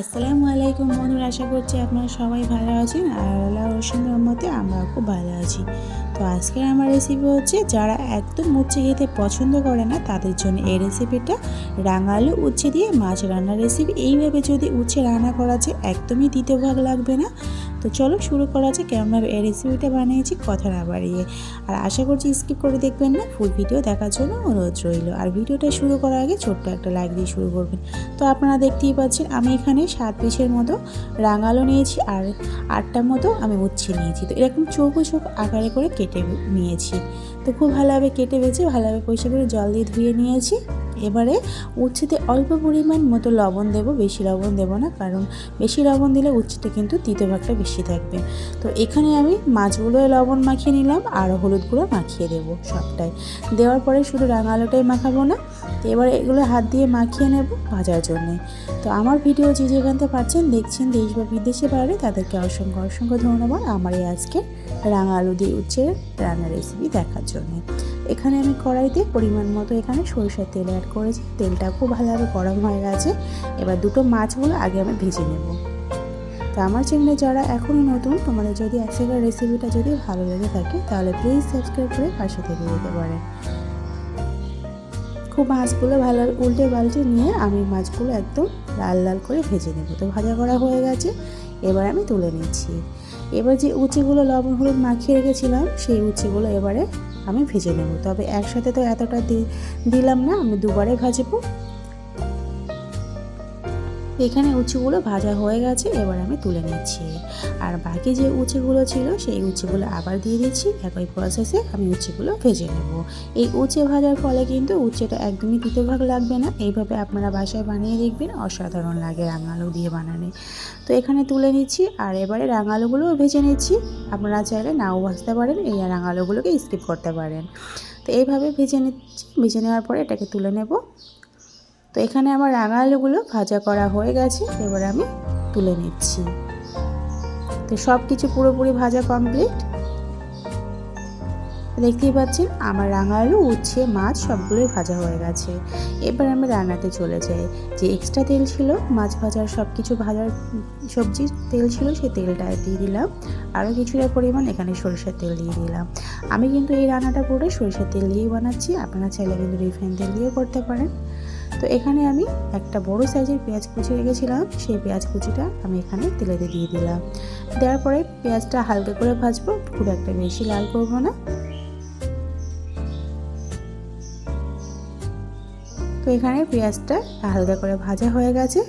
আসসালামু আলাইকুম বন্ধুরা, আশা করছি আপনারা সবাই ভালো আছেন আর আল্লাহ রসুন রহমতে আমরা খুব ভালো আছি। তো আজকের আমার রেসিপি হচ্ছে, যারা একদম উচ্ছে খেতে পছন্দ করে না, তাদের জন্য এই রেসিপিটা রাঙালু উচ্ছে দিয়ে মাছ রান্নার রেসিপি এইভাবে যদি উচ্ছে রান্না করা যায়, একদমই দ্বিতীয় ভাগ লাগবে না। তো চলো শুরু করা যায় কেমনভাবে এই রেসিপিটা বানিয়েছি, কথা না বাড়িয়ে। আর আশা করছি স্কিপ করে দেখবেন না ফুল ভিডিও দেখার জন্য অনুরোধ রইল। আর ভিডিওটা শুরু করার আগে ছোট্ট একটা লাইক দিয়ে শুরু করবেন। তো আপনারা দেখতেই পাচ্ছেন, আমি এখানে সাত পিসের মতো রাঙালো নিয়েছি আর আটটার মতো আমি উচ্ছে নিয়েছি। তো এরকম চৌকো চোখ আকারে করে কেটে নিয়েছি। তো খুব ভালোভাবে কেটে বেছে ভালোভাবে পরিষ্কার করে জল দিয়ে ধুয়ে নিয়েছি। এবারে উচ্ছেতে অল্প পরিমাণ মতো লবণ দেব, বেশি লবণ দেব না, কারণ বেশি লবণ দিলে উচ্ছেতে কিন্তু তৃতীয় ভাগটা বেশি থাকবে। তো এখানে আমি মাছগুলোয় লবণ মাখিয়ে নিলাম আর হলুদ গুঁড়ো মাখিয়ে দেবো সবটাই। দেওয়ার পরে শুধু রাঙা আলোটাই মাখাবো না তো এবার এগুলো হাত দিয়ে মাখিয়ে নেব ভাজার জন্যে। তো আমার ভিডিও যে যেখানতে পাচ্ছেন, দেখছেন দেশ বা বিদেশে বাইরে, তাদেরকে অসংখ্য অসংখ্য ধন্যবাদ আমার এই আজকে রাঙা আলু দিয়ে উচ্ছে রান্নার রেসিপি দেখার জন্য। এখানে আমি কড়াইতে পরিমাণ মতো এখানে সরিষার তেল অ্যাড করেছি। তেলটা খুব ভালোভাবে গরম হয়ে গেছে। এবার দুটো মাছগুলো আগে আমি ভেজে নেব। তো আমার চ্যানেলে যারা এখনও নতুন, তোমাদের যদি আজকের রেসিপিটা যদি ভালো লেগে থাকে, তাহলে প্লিজ সাবস্ক্রাইব করে পাশে থেকে যেতে পারেন। খুব মাছগুলো ভালো উল্টে পাল্টে নিয়ে আমি মাছগুলো একদম লাল লাল করে ভেজে নেব। তো ভাজা করা হয়ে গেছে, এবার আমি তুলে নিচ্ছি। এবার যে উচিগুলো লবণ হলুদ মাখিয়ে রেখেছিলাম, সেই উচিগুলো এবারে আমি ভেজে নেব। তবে একসাথে তো এতটা দিলাম না, আমি দুবারে ভাজবো। এখানে উচ্ছেগুলো ভাজা হয়ে গেছে, এবার আমি তুলে নিচ্ছি। আর বাকি যে উচ্ছেগুলো ছিল, সেই উচ্ছেগুলো আবার দিয়ে দিচ্ছি। একই প্রসেসে আমি উচ্ছেগুলো ভেজে নেব। এই উচ্ছে ভাজার ফলে কিন্তু উচ্ছেটা একদমই দ্বিতীয় ভাগ লাগবে না। এইভাবে আপনারা বাসায় বানিয়ে দেখবেন, অসাধারণ লাগে রাঙালু দিয়ে বানালে। তো এখানে তুলে নিচ্ছি, আর এবারে রাঙালুগুলোও ভেজে নিচ্ছি। আপনারা চাইলে নাও ভাজতে পারেন, এই রাঙালুগুলোকে স্কিপ করতে পারেন। তো এইভাবে ভেজে নিচ্ছি। ভেজে নেওয়ার পরে এটাকে তুলে নেব। তো এখানে আমার রাঙা আলুগুলো ভাজা করা হয়ে গেছে, এবার আমি তুলে নিচ্ছি। তো সব কিছু পুরোপুরি ভাজা কমপ্লিট দেখতেই পাচ্ছেন, আমার রাঙা আলু উচ্ছে, মাছ সবগুলোই ভাজা হয়ে গেছে। এবার আমি রান্নাতে চলে যাই। যে এক্সট্রা তেল ছিল, মাছ ভাজার সব কিছু ভাজার সবজির তেল ছিল, সেই তেলটা দিয়ে দিলাম। আরও কিছুটা পরিমাণ এখানে সরিষার তেল দিয়ে দিলাম। আমি কিন্তু এই রান্নাটা পুরো সরিষার তেল দিয়েই বানাচ্ছি, আপনারা চাইলে কিন্তু রিফাইন তেল দিয়েও করতে পারেন। তো এখানে আমি একটা বড় সাইজের পেঁয়াজ কুচি রেখেছিলাম। সেই পেঁয়াজ কুচিটা আমি এখানে তেলেতে দিয়ে দিলাম। দেওয়ার পরে পেঁয়াজটা হালকা করে ভাজবো, খুব একটা বেশি লাল করব না। তো এখানে পেঁয়াজটা হালকা করে ভাজা হয়ে গেছে।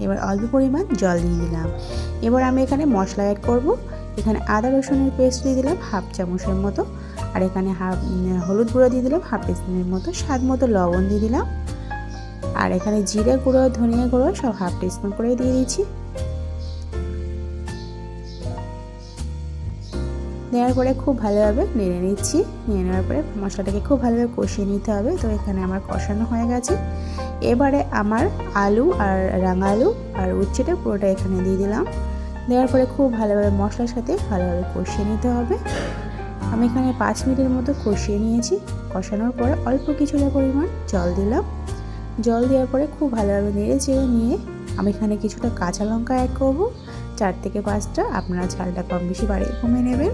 এবার অল্প পরিমাণ জল দিয়ে দিলাম। এবার আমি এখানে মশলা অ্যাড করব। এখানে আদা রসুনের পেস্ট দিয়ে দিলাম, হাফ চামচের মতো। আর এখানে হাফ হলুদ গুঁড়ো দিয়ে দিলাম, হাফ টিস্পুনের মতো, স্বাদ মতো লবণ দিয়ে দিলাম। আর এখানে জিরে গুঁড়ো, ধনিয়া গুঁড়ো সব হাফ টিস্পুন করে দিয়ে দিচ্ছি নেওয়ার পরে খুব ভালোভাবে নেড়ে নিচ্ছি। নিয়ে নেওয়ার পরে মশলাটাকে খুব ভালোভাবে কষিয়ে নিতে হবে। তো এখানে আমার কষানো হয়ে গেছে। এবারে আমার আলু আর রাঙা আলু আর উচ্ছেটা পুরোটা এখানে দিয়ে দিলাম। দেওয়ার পরে খুব ভালোভাবে মশলার সাথে ভালোভাবে কষিয়ে নিতে হবে। আমি এখানে পাঁচ মিনিটের মতো কষিয়ে নিয়েছি। কষানোর পরে অল্প কিছুটা পরিমাণ জল দিলাম। জল দেওয়ার পরে খুব ভালোভাবে নেড়ে চেড়ে নিয়ে আমি এখানে কিছুটা কাঁচা লঙ্কা অ্যাড করব। চার থেকে পাঁচটা আপনারা ঝালটা কম বেশি বাড়িয়ে কমে নেবেন।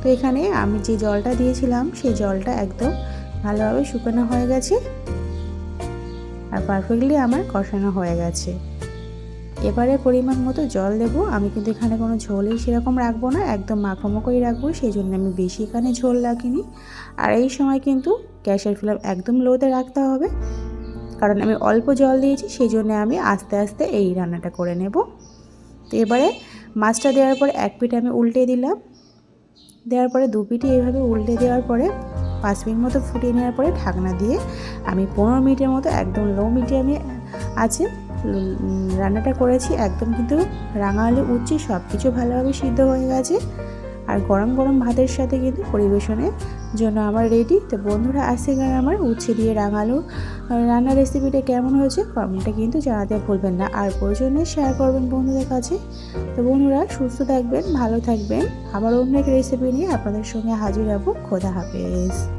তো এখানে আমি যে জলটা দিয়েছিলাম, সেই জলটা একদম ভালোভাবে শুকানো হয়ে গেছে। আর পারফেক্টলি আমার কষানো হয়ে গেছে। এবারে পরিমাণ মতো জল দেব। আমি কিন্তু এখানে কোনো ঝোলই সেরকম রাখব না, একদম মাখোমাখোই রাখব সেই জন্য আমি বেশি এখানে ঝোল রাখিনি। আর এই সময় কিন্তু গ্যাসের ফ্লেম একদম লোতে রাখতে হবে, কারণ আমি অল্প জল দিয়েছি সেই জন্য আমি আস্তে আস্তে এই রান্নাটা করে নেব। তো এবারে মাছটা দেওয়ার পরে এক পিঠ আমি উল্টে দিলাম। দেওয়ার পরে দু পিঠে এইভাবে উল্টে দেওয়ার পরে পাঁচ মিনিট মতো ফুটিয়ে নেওয়ার পরে ঢাকনা দিয়ে আমি পনেরো মিনিটের মতো একদম লো মিডিয়ামে আছে রান্নাটা করেছি, একদম কিন্তু রাঙা আলু, উচ্ছি সব কিছু ভালোভাবে সিদ্ধ হয়ে গেছে। আর গরম গরম ভাতের সাথে কিন্তু পরিবেশনের জন্য আমার রেডি তো বন্ধুরা গান আমার উচ্ছে দিয়ে রাঙালু রান্নার রেসিপিটা কেমন হয়েছে কমেন্টটা কিন্তু জানাতে ভুলবেন না। আর প্রয়োজনে শেয়ার করবেন বন্ধুদের কাছে। তো বন্ধুরা, সুস্থ থাকবেন, ভালো থাকবেন। আবার অন্য এক রেসিপি নিয়ে আপনাদের সঙ্গে হাজির হব। খোদা হাফেজ।